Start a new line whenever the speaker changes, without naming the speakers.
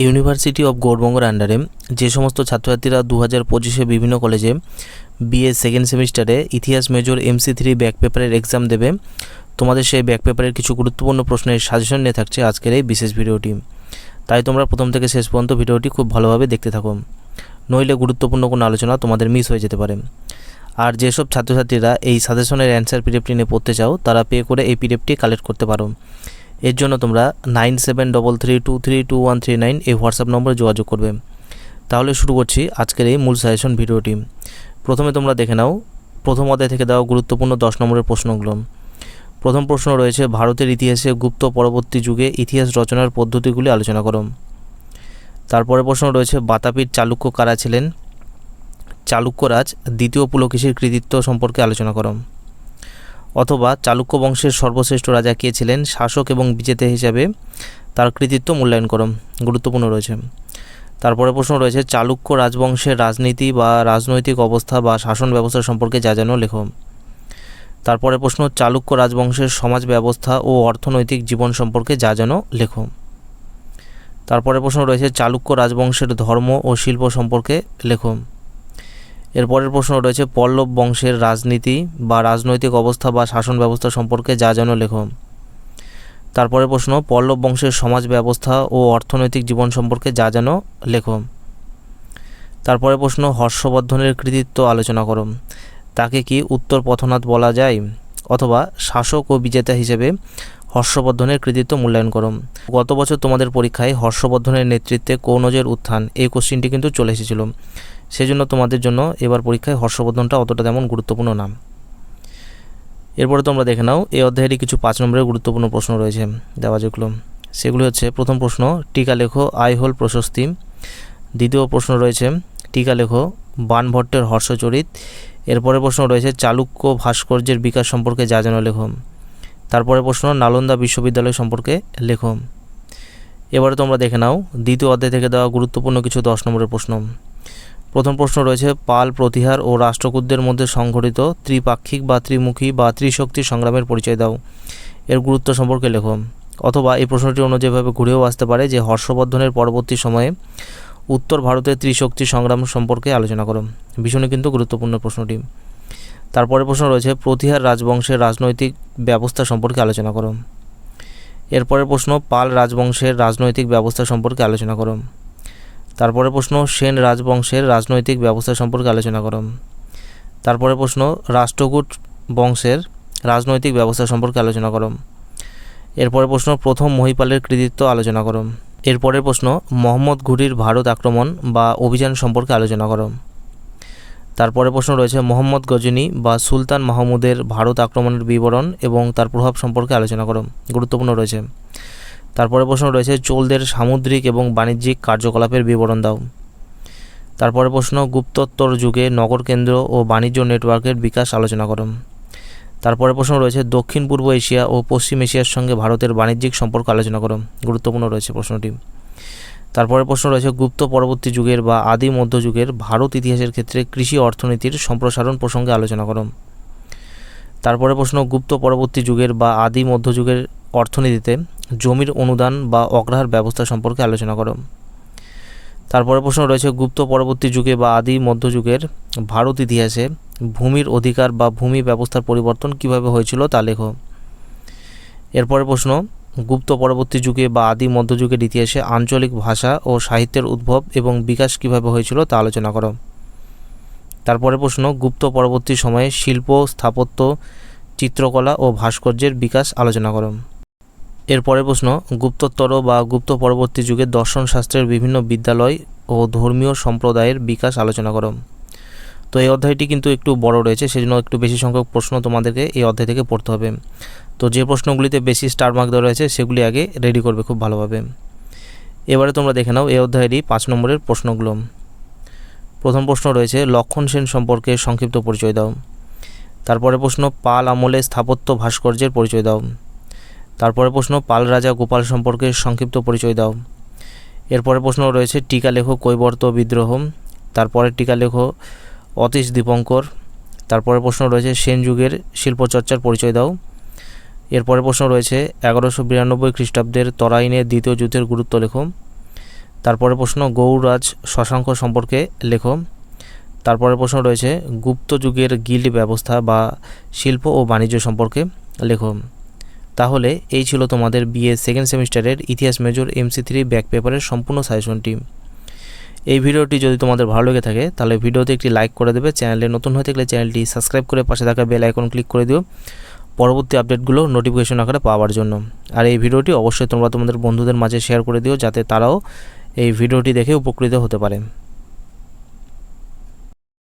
University of গৌরবঙ্গর আন্ডারে যে সমস্ত ছাত্রছাত্রীরা দু হাজার পঁচিশে বিভিন্ন কলেজে বিএ সেকেন্ড সেমিস্টারে ইতিহাস মেজর এমসি থ্রি ব্যাক পেপারের এক্সাম দেবে। তোমাদের সেই ব্যাক পেপারের কিছু গুরুত্বপূর্ণ প্রশ্নের সাজেশন নিয়ে থাকছে আজকের এই বিশেষ ভিডিওটি। তাই তোমরা প্রথম থেকে শেষ পর্যন্ত ভিডিওটি খুব ভালোভাবে দেখতে থাকো। নইলে গুরুত্বপূর্ণ কোনো আলোচনা তোমাদের মিস হয়ে যেতে পারে। আর যেসব ছাত্রছাত্রীরা এই সাজেশনের অ্যান্সার পিডিএফটি নিয়ে পড়তে চাও, তারা পে করে এই পিডিএফটি কালেক্ট করতে পারো। এর জন্য তোমরা nine seven double three two three two one three nine এই হোয়াটসঅ্যাপ নম্বরে যোগাযোগ করবে। তাহলে শুরু করছি আজকের এই মূল সাজেশন ভিডিওটি। প্রথমে তোমরা দেখে নাও, প্রথম অধ্যায় থেকে দেওয়া গুরুত্বপূর্ণ দশ নম্বরের প্রশ্নগুলো। প্রথম প্রশ্ন রয়েছে, ভারতের ইতিহাসে গুপ্ত পরবর্তী যুগে ইতিহাস রচনার পদ্ধতিগুলি আলোচনা করো। তারপরে প্রশ্ন রয়েছে, বাতাপির চালুক্য কারা ছিলেন? চালুক্যরাজ দ্বিতীয় পুলকেশীর কৃতিত্ব সম্পর্কে আলোচনা করো। অথবা চালুক্য বংশের সর্বশ্রেষ্ঠ রাজা কে ছিলেন? শাসক এবং বিজেতা হিসাবে তার কৃতিত্ব মূল্যায়ন করো গুরুত্বপূর্ণ রয়েছে। তারপরে প্রশ্ন রয়েছে, চালুক্য রাজবংশের রাজনীতি বা রাজনৈতিক অবস্থা বা শাসন ব্যবস্থা সম্পর্কে যা জানো লেখো। তারপরে প্রশ্ন, চালুক্য রাজবংশের সমাজ ব্যবস্থা ও অর্থনৈতিক জীবন সম্পর্কে যা জানো লেখো। তারপরে প্রশ্ন রয়েছে, চালুক্য রাজবংশের ধর্ম ও শিল্প সম্পর্কে লেখো। এরপরের প্রশ্ন রয়েছে, পল্লব বংশের রাজনীতি বা রাজনৈতিক অবস্থা বা শাসন ব্যবস্থা সম্পর্কে যা যেন লেখো। তারপরে প্রশ্ন, পল্লব বংশের সমাজ ব্যবস্থা ও অর্থনৈতিক জীবন সম্পর্কে যা যেন লেখো। তারপরে প্রশ্ন, হর্ষবর্ধনের কৃতিত্ব আলোচনা করো। তাকে কি উত্তর পথনাথ বলা যায়? অথবা শাসক ও বিজেতা হিসেবে হর্ষবর্ধনের কৃতিত্ব মূল্যায়ন করো। গত বছর তোমাদের পরীক্ষায় হর্ষবর্ধনের নেতৃত্বে কৌনজের উত্থান, এই কোশ্চিনটি কিন্তু চলে এসেছিল। সেজন্য তোমাদের জন্য এবার পরীক্ষায় হর্ষবর্ধনটা অতটা তেমন গুরুত্বপূর্ণ নাম এরপরে তোমরা দেখে নাও, এই অধ্যায়েরই কিছু পাঁচ নম্বরের গুরুত্বপূর্ণ প্রশ্ন রয়েছে দেওয়া যেগুলো। সেগুলি হচ্ছে, প্রথম প্রশ্ন, টিকা লেখো, আই হোল প্রশস্তি। দ্বিতীয় প্রশ্ন রয়েছে, টিকা লেখো, বানভট্টের হর্ষচরিত। এরপরে প্রশ্ন রয়েছে, চালুক্য ভাস্কর্যের বিকাশ সম্পর্কে যা যেন লেখো। তারপরে প্রশ্ন, নালন্দা বিশ্ববিদ্যালয় সম্পর্কে লেখো। এবারে তোমরা দেখে নাও, দ্বিতীয় অধ্যায় থেকে দেওয়া গুরুত্বপূর্ণ কিছু দশ নম্বরের প্রশ্ন। প্রথম প্রশ্ন রয়েছে, পাল প্রতিহার ও রাষ্ট্রকূটদের মধ্যে সংঘটিত ত্রিপাক্ষিক বা ত্রিমুখী বা ত্রিশক্তি সংগ্রামের পরিচয় দাও। এর গুরুত্ব সম্পর্কে লেখো। অথবা এই প্রশ্নটি অন্য যেভাবে ঘুরেও আসতে পারে যে হর্ষবর্ধনের পরবর্তী সময়ে উত্তর ভারতের ত্রিশক্তি সংগ্রাম সম্পর্কে আলোচনা করো। ভীষণই কিন্তু গুরুত্বপূর্ণ প্রশ্নটি। তারপরে প্রশ্ন রয়েছে, প্রতিহার রাজবংশের রাজনৈতিক ব্যবস্থা সম্পর্কে আলোচনা করো। এরপরের প্রশ্ন, পাল রাজবংশের রাজনৈতিক ব্যবস্থা সম্পর্কে আলোচনা করো। তারপরে প্রশ্ন, সেন রাজবংশের রাজনৈতিক ব্যবস্থা সম্পর্কে আলোচনা করো তারপরে প্রশ্ন, রাষ্ট্রকূট বংশের রাজনৈতিক ব্যবস্থা সম্পর্কে আলোচনা করো এরপরে প্রশ্ন, প্রথম মহিপালের কৃতিত্ব আলোচনা করো এরপরের প্রশ্ন, মোহাম্মদ ঘুরির ভারত আক্রমণ বা অভিযান সম্পর্কে আলোচনা করো তারপরে প্রশ্ন রয়েছে, মোহাম্মদ গজনী বা সুলতান মাহমুদের ভারত আক্রমণের বিবরণ এবং তার প্রভাব সম্পর্কে আলোচনা করো গুরুত্বপূর্ণ রয়েছে। তারপরে প্রশ্ন রয়েছে, চোলদের সামুদ্রিক এবং বাণিজ্যিক কার্যকলাপের বিবরণ দাও। তারপরে প্রশ্ন গুপ্তোত্তর যুগে নগর কেন্দ্র ও বাণিজ্য নেটওয়ার্কের বিকাশ আলোচনা করো। তারপরে প্রশ্ন রয়েছে, দক্ষিণ পূর্ব এশিয়া ও পশ্চিম এশিয়ার সঙ্গে ভারতের বাণিজ্যিক সম্পর্ক আলোচনা করো। গুরুত্বপূর্ণ রয়েছে প্রশ্নটি। তারপরে প্রশ্ন রয়েছে, গুপ্ত পরবর্তী যুগের বা আদি মধ্যযুগের ভারত ইতিহাসের ক্ষেত্রে কৃষি অর্থনীতির সম্প্রসারণ প্রসঙ্গে আলোচনা করো। তারপরে প্রশ্ন, গুপ্ত পরবর্তী যুগের বা আদি মধ্যযুগের অর্থনীতিতে জমির অনুদান বা অগ্রহার ব্যবস্থা সম্পর্কে আলোচনা করো। তারপরে প্রশ্ন রয়েছে, গুপ্ত পরবর্তী যুগে বা আদি মধ্যযুগের ভারত ইতিহাসে ভূমির অধিকার বা ভূমি ব্যবস্থার পরিবর্তন কীভাবে হয়েছিল তা লেখো। এরপরে প্রশ্ন, গুপ্ত পরবর্তী যুগে বা আদি মধ্যযুগের ইতিহাসে আঞ্চলিক ভাষা ও সাহিত্যের উদ্ভব এবং বিকাশ কীভাবে হয়েছিল তা আলোচনা করো। তারপরে প্রশ্ন, গুপ্ত পরবর্তী সময়ে শিল্প, স্থাপত্য, চিত্রকলা ও ভাস্কর্যের বিকাশ আলোচনা করো। এরপরের প্রশ্ন গুপ্তোত্তর বা গুপ্ত পরবর্তী যুগে দর্শন শাস্ত্রের বিভিন্ন বিদ্যালয় ও ধর্মীয় সম্প্রদায়ের বিকাশ আলোচনা করো। তো এই অধ্যায়টি কিন্তু একটু বড় রয়েছে, সেজন্য একটু বেশি সংখ্যক প্রশ্ন তোমাদেরকে এই অধ্যায় থেকে পড়তে হবে। তো যে প্রশ্নগুলিতে বেশি স্টার মার্ক দেওয়া রয়েছে, সেগুলি আগে রেডি করবে খুব ভালোভাবে। এবারে তোমরা দেখে নাও এই অধ্যায়েরই পাঁচ নম্বরের প্রশ্নগুলো। প্রথম প্রশ্ন রয়েছে, লক্ষণ সেন সম্পর্কে সংক্ষিপ্ত পরিচয় দাও। তারপরে প্রশ্ন, পাল আমলে স্থাপত্য ভাস্কর্যের পরিচয় দাও। তারপরে প্রশ্ন, পাল রাজা গোপাল সম্পর্কে সংক্ষিপ্ত পরিচয় দাও। এরপরে প্রশ্ন রয়েছে, টিকা লেখো কৈবর্ত বিদ্রোহ তারপরে টিকা লেখো অতীশ দীপঙ্কর, তারপরে প্রশ্ন রয়েছে, সেন যুগের শিল্পচর্চার পরিচয় দাও। এরপরে প্রশ্ন রয়েছে, এগারোশো বিরানব্বই খ্রিস্টাব্দের তরাইনের দ্বিতীয় যুদ্ধের গুরুত্ব লেখো তারপরে প্রশ্ন গৌরাজ শশাঙ্ক সম্পর্কে লেখো তারপরে প্রশ্ন রয়েছে, গুপ্ত যুগের গিল্ড ব্যবস্থা বা শিল্প ও বাণিজ্য সম্পর্কে লেখো তাহলে এই ছিল তোমাদের বিএ সেকেন্ড সেমিস্টারের ইতিহাস মেজর এমসি থ্রি ব্যাক পেপারের সম্পূর্ণ সাজেশনটি এই ভিডিওটি যদি তোমাদের ভালো লেগে থাকে, তাহলে ভিডিওতে একটি লাইক করে দেবে। চ্যানেলে নতুন হয়ে থাকলে চ্যানেলটি সাবস্ক্রাইব করে পাশে থাকা বেল আইকন ক্লিক করে দিও। পরবর্তী আপডেটগুলো নোটিফিকেশন আকারে পাওয়ার জন্য। আর এই ভিডিওটি অবশ্যই তোমরা তোমাদের বন্ধুদের মাঝে শেয়ার করে দিও, যাতে তারাও এই ভিডিওটি দেখে উপকৃত হতে পারে।